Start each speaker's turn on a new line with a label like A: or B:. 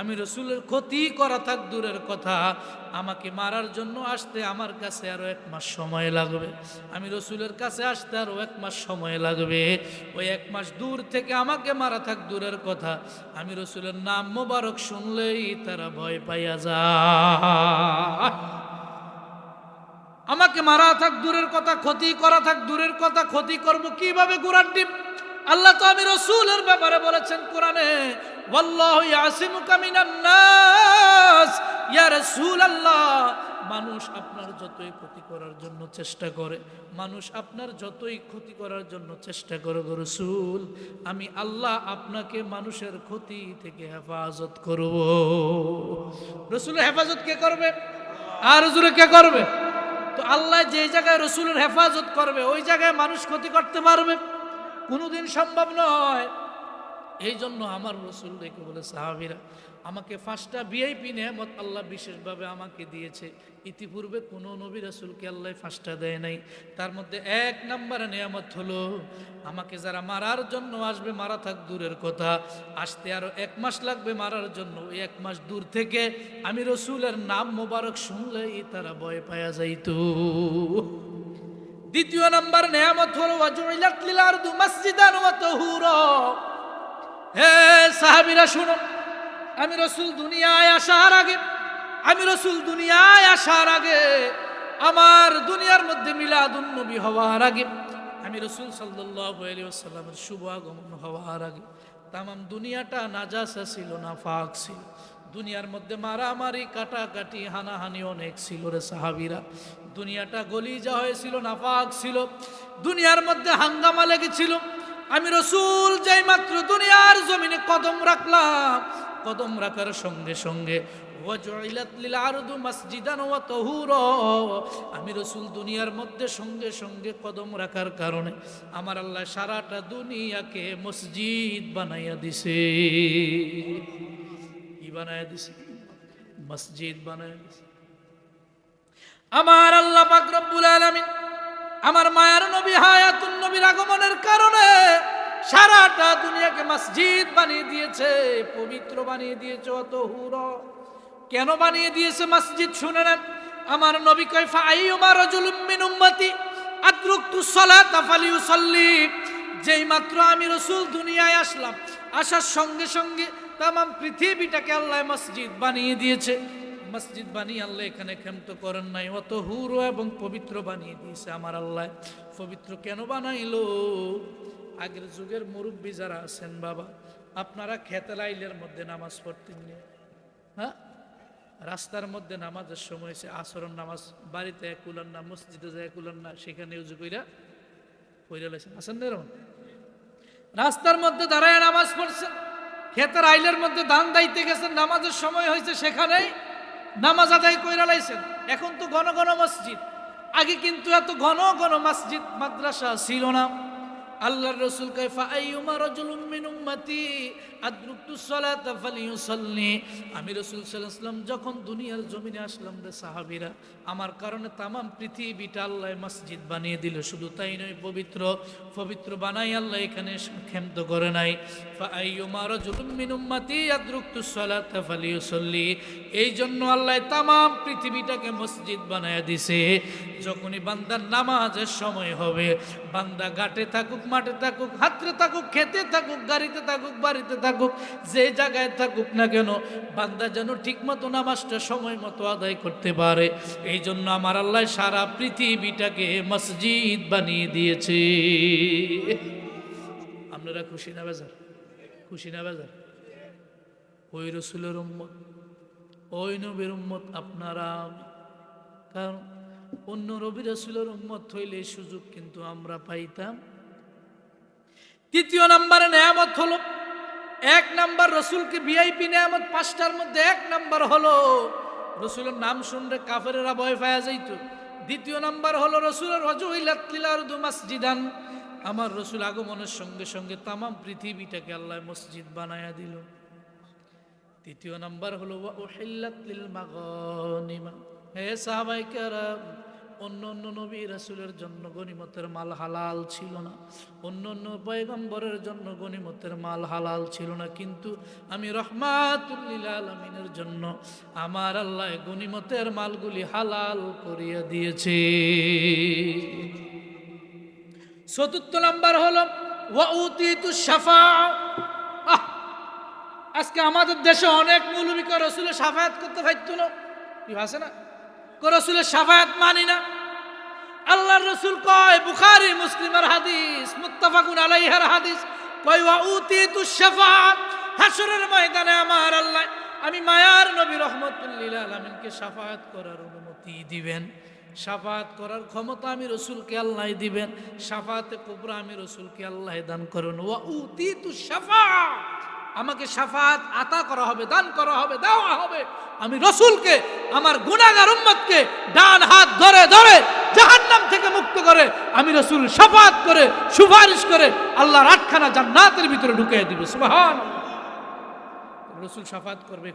A: আমি রসুলের ক্ষতি করা থাক দূরের কথা, আমাকে মারার জন্য আসতে আমার কাছে আরও এক মাস সময় লাগবে। আমি রসুলের কাছে আসতে আরও এক মাস সময় লাগবে। ওই এক মাস দূর থেকে আমাকে মারা থাক দূরের কথা। আমি রসুলের নাম মোবারক শুনলেই তারা ভয় পাইয়া যা আমাকে মারা থাক দূরের কথা, ক্ষতি করা থাক দূরের কথা, ক্ষতি করব কীভাবে? কোরআন টিপ। আল্লাহ তো আমি রসুলের ব্যাপারে বলেছেন কোরআনে ইয়া মানুষ আপনার যতই ক্ষতি করার জন্য চেষ্টা করে, মানুষ আপনার যতই ক্ষতি করার জন্য চেষ্টা করে রসুল, আমি আল্লাহ আপনাকে মানুষের ক্ষতি থেকে হেফাজত করব। রসুলের হেফাজত কে করবে? আর রসুলের কে করবে? তো আল্লাহ যে জায়গায় রসুলের হেফাজত করবে, ওই জায়গায় মানুষ ক্ষতি করতে পারবে। কোনোদিন সম্ভব নয়। এই জন্য আমার রসুল দেখে বলে, সাহাবিরা, আমাকে পাঁচটা ভিআইপি নেয়ামত আল্লাহ বিশেষভাবে আমাকে দিয়েছে। ইতিপূর্বে কোনো নবী রাসুলকে আল্লাহ ফাঁসটা দেয় নাই। তার মধ্যে এক নম্বর নেয়ামত হলো, আমাকে যারা মারার জন্য আসবে, মারা থাক দূরের কথা। আসতে আরও এক মাস লাগবে মারার জন্য। ওই এক মাস দূর থেকে আমি রসুলের নাম মোবারক শুনলেই তারা ভয় পায়া যাইতো। দ্বিতীয় নাম্বার নেয়ামত হলো মাসজিদান হে সাহাবীরা, শুনো। আমি রসুল দুনিয়ায় আসার আগে, আমি রসুল দুনিয়ায় আসার আগে, আমার দুনিয়ার মধ্যে মিলাদুন নবী হওয়ার আগে, আমি রসুল সাল্লাল্লাহু আলাইহি ওয়াসাল্লামের শুভ আগমন হওয়ার আগে, তামাম দুনিয়াটা নাজাসা ছিল না ফাক ছিল। দুনিয়ার মধ্যে মারামারি, কাটাকাটি, হানাহানি অনেক ছিল রে সাহাবিরা। দুনিয়াটা গলি যা হয়েছিল, নাফাক ছিল। দুনিয়ার মধ্যে হাঙ্গামা লেগেছিল। আমি রসুল যাই মাত্র দুনিয়ার জমিনে কদম রাখলাম, কদম রাখার সঙ্গে সঙ্গে আমি রসুল দুনিয়ার মধ্যে সঙ্গে সঙ্গে কদম রাখার কারণে আমার আল্লাহ সারাটা দুনিয়াকে মসজিদ বানাইয়া দিছে। কি বানাইয়া দিছে? মসজিদ বানাইয়া দিছে। আমার আল্লাহ পাক রব্বুল আলামিন আমার মায়ার নবী হায়াতুন নবীর আগমনের কারণে সারাটা দুনিয়াকে মসজিদ বানিয়ে দিয়েছে, পবিত্র বানিয়ে দিয়েছে অত হুর কেন বানিয়ে দিয়েছে মসজিদ শুনে নেন? আমার নবী কয় ফাইয়ুমা রাজুলুম মিন উম্মতি আদরুকতু সালাতা ফালিউসাল্লি। যেই মাত্র আমি রসুল দুনিয়ায় আসলাম, আসার সঙ্গে সঙ্গে তাম পৃথিবীটাকে আল্লাহ মসজিদ বানিয়ে দিয়েছে। মসজিদ বানিয়ে আল্লাহ এখানে ক্ষমত করেন নাই। অত হুর এবং পবিত্র বানিয়ে দিয়েছে আমার আল্লাহ। পবিত্র কেন বানাইলো? আগের যুগের মুরব্বী যারা আছেন বাবা, আপনারা খেতেলাইলের মধ্যে নামাজ পড়তেন হ্যাঁ? রাস্তার মধ্যে নামাজের সময় এসে আসরণ নামাজ, বাড়িতে এক উলান না, মসজিদে যায় উলান না, সেখানে উজু কইরা কইরা লাইছেন। আছেন না এরকম? রাস্তার মধ্যে দাঁড়ায় নামাজ পড়ছেন ক্ষেতের আইলের মধ্যে দান দাইতে গেছেন, নামাজের সময় হয়েছে সেখানেই নামাজ আদায় কইরা লাইছেন। এখন তো ঘন ঘন মসজিদ। আগে কিন্তু এত ঘন ঘন মসজিদ, মাদ্রাসা ছিল না। আল্লাহর রাসূল কয়, ফাআইয়ুমা রাজুলুম মিন উম্মতি আদরুকতু সালাতা ফালিয়ুসাল্লি আমি রাসূল আলাইহি যখন দুনিয়ার জমিনে আসলাম রে সাহাবীরা, আমার কারণে তামাম পৃথিবীটা আল্লাহ মসজিদ বানিয়ে দিল। শুধু তাই নয়, পবিত্র পবিত্র বানাই আল্লাহ এখানে ক্ষমত করে নাই। ফাআইয়ুমা রাজুলুম মিন উম্মতি আদরুকতু সালাতা ফালিয়ুসাল্লি এই জন্য আল্লাহ তামাম পৃথিবীটাকে মসজিদ বানায়া দিছে। যখনই বান্দার নামাজের সময় হবে, বান্দা ঘাটে থাকুক মাঠে থাকুক, হাতরে থাকুক, খেতে থাকুক, গাড়িতে থাকুক, বাড়িতে থাকুক, যে জায়গায় থাকুক না কেন, বান্দা যেন ঠিক মতো নামাজটা সময় মতো আদায় করতে পারে। এই জন্য আমার আল্লাহ সারা পৃথিবীটাকে মসজিদ বানিয়ে দিয়েছে। আপনারা খুশি না বেজার? খুশি না বেজার? ওই রসুলের উম্মত, ওই নবীর উম্মত আপনারা। কারণ অন্য রবি রসুলের উম্মত হইলে সুযোগ কিন্তু আমরা পাইতাম। তৃতীয় নাম্বারে নেয়ামত হলো, এক নাম্বার রসুলকে ভিআইপি নেয়ামত, পাঁচটার মধ্যে এক নাম্বার হলো, রসুলের নাম শুনলে কাফেরেরা ভয় পাওয়া যাইত। দ্বিতীয় নাম্বার হলো রসুলের রজুইলাতলিলারদু মাসজিদান। আমার রসুল আগমনের সঙ্গে সঙ্গে তামাম পৃথিবীটাকে আল্লাহ মসজিদ বানায়া দিল। তৃতীয় নাম্বার হলো উহিল্লাত লিল হে সাহাবাই কারাম অন্য অন্য নবী রাসূলের জন্য গনিমতের মাল হালাল ছিল না। অন্য অন্য পয়গম্বরের জন্য গনিমতের মাল হালাল ছিল না। কিন্তু আমি রহমাতুল্লিল আলমিনের জন্য আমার আল্লাহ গনিমতের মালগুলি হালাল করিয়া দিয়েছে। চতুর্থ নাম্বার হলো আহ! আজকে আমাদের দেশে অনেক মৌলবীকে রসুলের সাফায়াত করতে পারতো না। কি আছে না? রসুলের সাফায়াত মানি না। আল্লাহর রসুল কয়, বুখারী, মুসলিমের হাদিস, মুত্তাফাকুন আলাইহার হাদিস, কয়, ওয়া উতিতু শাফাআত হাসরের ময়দানে আমার আল্লাহ, আমি মায়ার নবী রহমতুল্লিল আলমিনকে সাফায়াত করার অনুমতি দিবেন। সাফাত করার ক্ষমতা আমি রসুলকে আল্লাহ দিবেন সাফাতে কুবরা আমি রসুলকে আল্লাহ দান করুন। ওয়া উতিতু শাফাআত আমাকে সাফাত আতা করা হবে, দান করা হবে, দেওয়া হবে। আমি রসুলকে, আমার গুণাগার উম্মতকে ডান হাত ধরে ধরে জাহান্নাম থেকে মুক্ত করে আমি রসুল সাফাত করে, সুপারিশ করে আল্লাহর আটখানা জান্নাতের ভিতরে ঢুকিয়ে দিব। সুবাহ রসুল সাফাত করবে